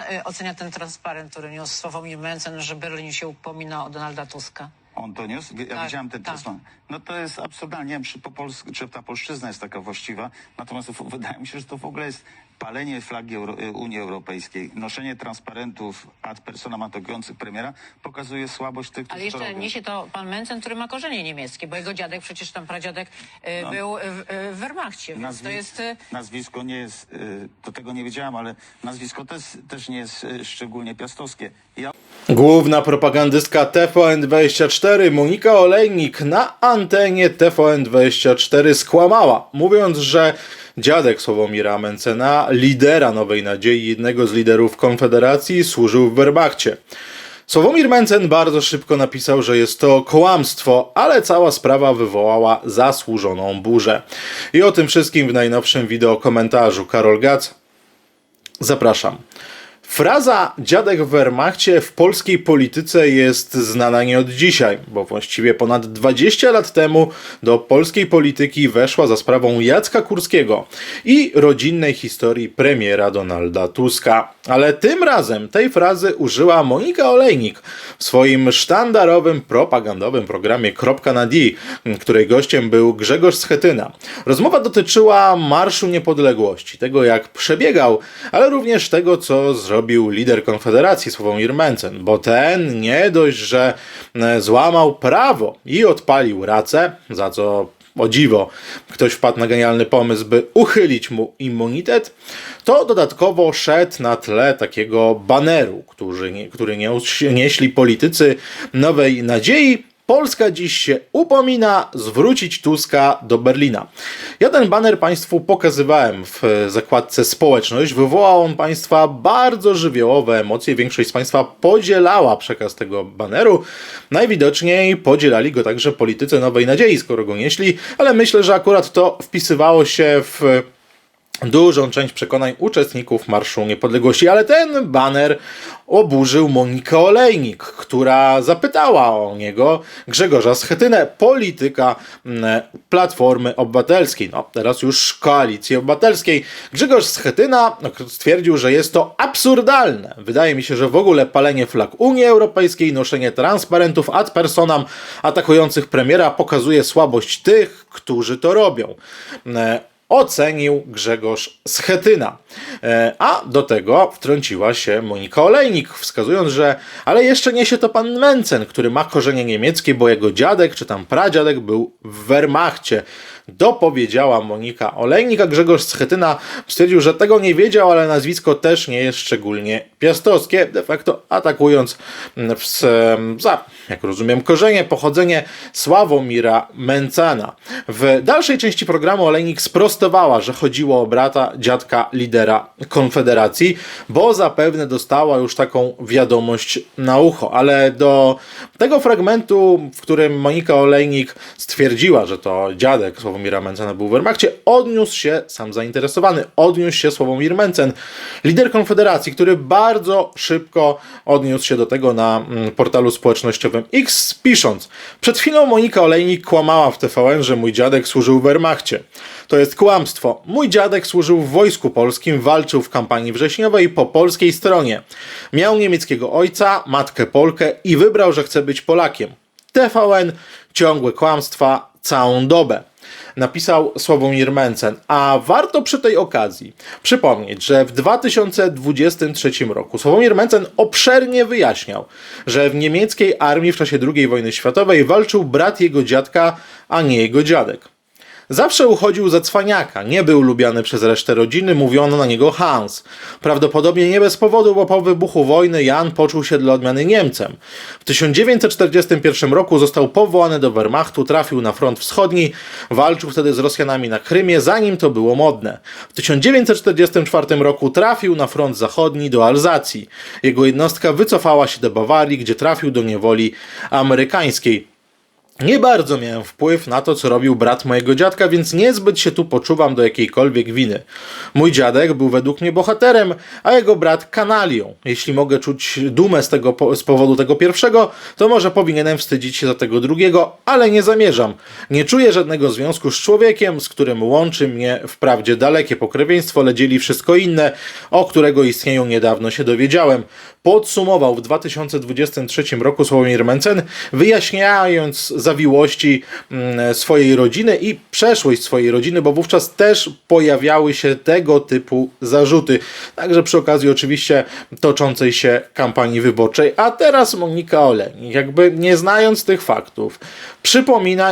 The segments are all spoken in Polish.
y, ocenia ten transparent, który niósł Sławomir Mencen, że Berlin się upomina o Donalda Tuska? On to niósł? Ja Tak, widziałem ten tak. No to jest absurdalnie, nie wiem, czy, po polsku, czy ta polszczyzna jest taka właściwa, natomiast wydaje mi się, że to w ogóle jest palenie flagi Euro, y, Unii Europejskiej, noszenie transparentów ad personam atakujących premiera pokazuje słabość tych, którzy Ale jeszcze robią. niesie to pan Mencen, który ma korzenie niemieckie, bo jego dziadek, przecież tam pradziadek y, był y, w, y, w Wehrmachcie, więc Nazwi- to jest... y, Nazwisko nie jest, y, do tego nie wiedziałem, ale nazwisko też, też nie jest y, szczególnie piastowskie. Ja Główna propagandystka TVN24 Monika Olejnik na antenie TVN24 skłamała, mówiąc, że dziadek Sławomira Mencena, lidera Nowej Nadziei, jednego z liderów Konfederacji, służył w Wehrmachcie. Sławomir Mencen bardzo szybko napisał, że jest to kłamstwo, ale cała sprawa wywołała zasłużoną burzę. I o tym wszystkim w najnowszym wideo komentarzu. Karol Gac, zapraszam. Fraza dziadek w Wehrmachcie w polskiej polityce jest znana nie od dzisiaj, bo właściwie ponad 20 lat temu do polskiej polityki weszła za sprawą Jacka Kurskiego i rodzinnej historii premiera Donalda Tuska. Ale tym razem tej frazy użyła Monika Olejnik w swoim sztandarowym propagandowym programie Kropka na D, której gościem był Grzegorz Schetyna. Rozmowa dotyczyła Marszu Niepodległości, tego jak przebiegał, ale również tego, co zrobił lider Konfederacji Sławomir Mencen, bo ten nie dość, że e, złamał prawo i odpalił racę, za co o dziwo, ktoś wpadł na genialny pomysł, by uchylić mu immunitet, to dodatkowo szedł na tle takiego baneru, który, nie, który nieś- nieśli politycy Nowej Nadziei. Polska dziś się upomina zwrócić Tuska do Berlina. Ja ten baner Państwu pokazywałem w e, zakładce społeczność. Wywołał on Państwa bardzo żywiołowe emocje. Większość z Państwa podzielała przekaz tego baneru. Najwidoczniej podzielali go także politycy Nowej Nadziei, skoro go nieśli, ale myślę, że akurat to wpisywało się w dużą część przekonań uczestników Marszu Niepodległości, ale ten baner oburzył Monikę Olejnik, która zapytała o niego Grzegorza Schetynę, polityka mm, Platformy Obywatelskiej, no teraz już Koalicji Obywatelskiej. Grzegorz Schetyna no, stwierdził, że jest to absurdalne. Wydaje mi się, że w ogóle palenie flag Unii Europejskiej, noszenie transparentów ad personam atakujących premiera pokazuje słabość tych, którzy to robią. Ocenił Grzegorz Schetyna. E, A do tego wtrąciła się Monika Olejnik, wskazując, że ale jeszcze niesie to pan Mencen, który ma korzenie niemieckie, bo jego dziadek czy tam pradziadek był w Wehrmachcie. Dopowiedziała Monika Olejnik, a Grzegorz Schetyna stwierdził, że tego nie wiedział, ale nazwisko też nie jest szczególnie piastowskie, de facto atakując mm, w, s- za, jak rozumiem, korzenie, pochodzenie Sławomira Mencena. W dalszej części programu Olejnik sprostowała, że chodziło o brata dziadka lidera Konfederacji, bo zapewne dostała już taką wiadomość na ucho, ale do tego fragmentu, w którym Monika Olejnik stwierdziła, że to dziadek Mencena był w Wehrmachcie, odniósł się sam zainteresowany, odniósł się Sławomir Mencen, lider Konfederacji, który bardzo szybko odniósł się do tego na mm, portalu społecznościowym X, pisząc: Przed chwilą Monika Olejnik kłamała w TVN, że mój dziadek służył w Wehrmachcie. To jest kłamstwo. Mój dziadek służył w Wojsku Polskim, walczył w kampanii wrześniowej po polskiej stronie. Miał niemieckiego ojca, matkę Polkę i wybrał, że chce być Polakiem. TVN, ciągłe kłamstwa, całą dobę. Napisał Sławomir Mencen. A warto przy tej okazji przypomnieć, że w 2023 roku Sławomir Mencen obszernie wyjaśniał, że w niemieckiej armii w czasie II wojny światowej walczył brat jego dziadka, a nie jego dziadek. Zawsze uchodził za cwaniaka, nie był lubiany przez resztę rodziny, mówiono na niego Hans. Prawdopodobnie nie bez powodu, bo po wybuchu wojny Jan poczuł się dla odmiany Niemcem. W 1941 roku został powołany do Wehrmachtu, trafił na front wschodni, walczył wtedy z Rosjanami na Krymie, zanim to było modne. W 1944 roku trafił na front zachodni do Alzacji. Jego jednostka wycofała się do Bawarii, gdzie trafił do niewoli amerykańskiej. Nie bardzo miałem wpływ na to, co robił brat mojego dziadka, więc niezbyt się tu poczuwam do jakiejkolwiek winy. Mój dziadek był według mnie bohaterem, a jego brat kanalią. Jeśli mogę czuć dumę z, tego, z powodu tego pierwszego, to może powinienem wstydzić się za tego drugiego, ale nie zamierzam. Nie czuję żadnego związku z człowiekiem, z którym łączy mnie wprawdzie dalekie pokrewieństwo, ale dzieli wszystko inne, o którego istnieniu niedawno się dowiedziałem. Podsumował w 2023 roku Sławomir Mencen, wyjaśniając zawiłości mm, swojej rodziny i przeszłość swojej rodziny, bo wówczas też pojawiały się tego typu zarzuty. Także przy okazji oczywiście toczącej się kampanii wyborczej. A teraz Monika Olejnik, jakby nie znając tych faktów, przypomina,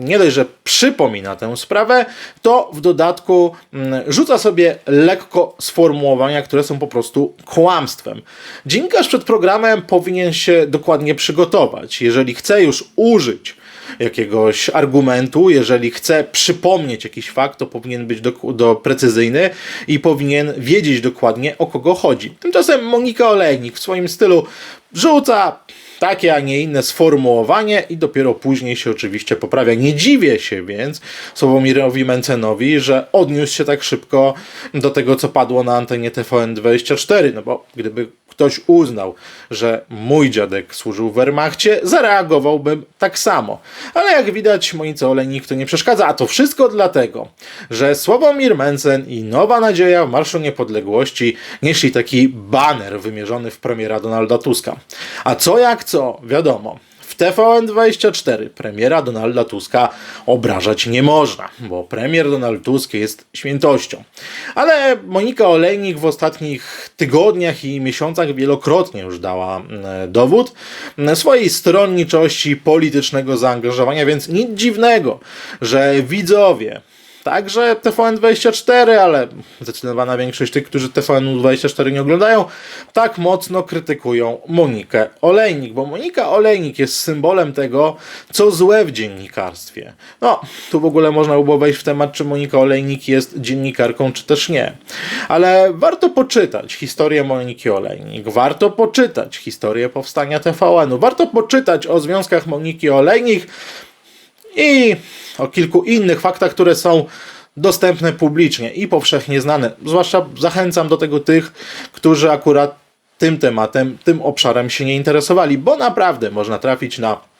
nie dość, że przypomina tę sprawę, to w dodatku mm, rzuca sobie lekko sformułowania, które są po prostu kłamstwem. Dziennikarz przed programem powinien się dokładnie przygotować. Jeżeli chce już użyć jakiegoś argumentu, jeżeli chce przypomnieć jakiś fakt, to powinien być do, do precyzyjny i powinien wiedzieć dokładnie o kogo chodzi. Tymczasem Monika Olejnik w swoim stylu rzuca takie, a nie inne sformułowanie i dopiero później się oczywiście poprawia. Nie dziwię się więc Sławomirowi Mencenowi, że odniósł się tak szybko do tego, co padło na antenie TVN24, no bo gdyby ktoś uznał, że mój dziadek służył w Wehrmachcie, zareagowałbym tak samo. Ale jak widać, Monice Olejnik to nie przeszkadza, a to wszystko dlatego, że Sławomir Mencen i Nowa Nadzieja w Marszu Niepodległości nieśli taki baner wymierzony w premiera Donalda Tuska. A co jak co, wiadomo. W TVN24 premiera Donalda Tuska obrażać nie można, bo premier Donald Tusk jest świętością. Ale Monika Olejnik w ostatnich tygodniach i miesiącach wielokrotnie już dała e, dowód e, swojej stronniczości politycznego zaangażowania, więc nic dziwnego, że widzowie Także TVN24, ale zdecydowana większość tych, którzy TVN24 nie oglądają, tak mocno krytykują Monikę Olejnik, bo Monika Olejnik jest symbolem tego, co złe w dziennikarstwie. No, tu w ogóle można by było wejść w temat, czy Monika Olejnik jest dziennikarką, czy też nie. Ale warto poczytać historię Moniki Olejnik, warto poczytać historię powstania TVN-u, warto poczytać o związkach Moniki Olejnik i o kilku innych faktach, które są dostępne publicznie i powszechnie znane. Zwłaszcza zachęcam do tego tych, którzy akurat tym tematem, tym obszarem się nie interesowali, bo naprawdę można trafić na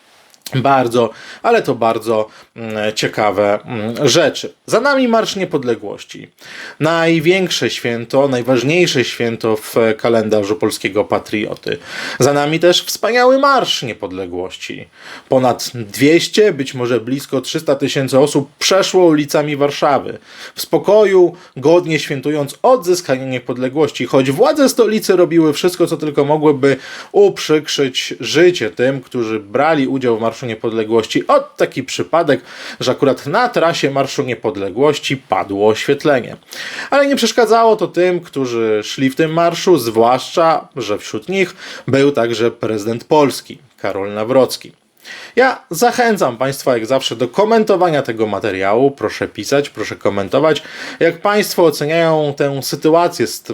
bardzo, ale to bardzo mm, ciekawe mm, rzeczy. Za nami Marsz Niepodległości. Największe święto, najważniejsze święto w kalendarzu polskiego patrioty. Za nami też wspaniały Marsz Niepodległości. Ponad 200, być może blisko 300 tysięcy osób przeszło ulicami Warszawy. W spokoju, godnie świętując odzyskanie niepodległości, choć władze stolicy robiły wszystko, co tylko mogłyby uprzykrzyć życie tym, którzy brali udział w Marszu Niepodległości. Od taki przypadek, że akurat na trasie Marszu Niepodległości padło oświetlenie. Ale nie przeszkadzało to tym, którzy szli w tym marszu, zwłaszcza, że wśród nich był także prezydent Polski, Karol Nawrocki. Ja zachęcam Państwa, jak zawsze, do komentowania tego materiału. Proszę pisać, proszę komentować. Jak Państwo oceniają tę sytuację z,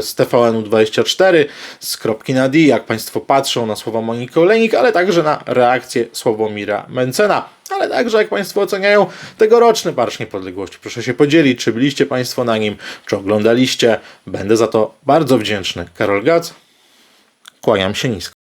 z TVN-u 24, z kropki na D, jak Państwo patrzą na słowa Moniki Olejnik, ale także na reakcję Sławomira Mencena. Ale także jak Państwo oceniają tegoroczny Marsz Niepodległości. Proszę się podzielić, czy byliście Państwo na nim, czy oglądaliście. Będę za to bardzo wdzięczny. Karol Gac, kłaniam się nisko.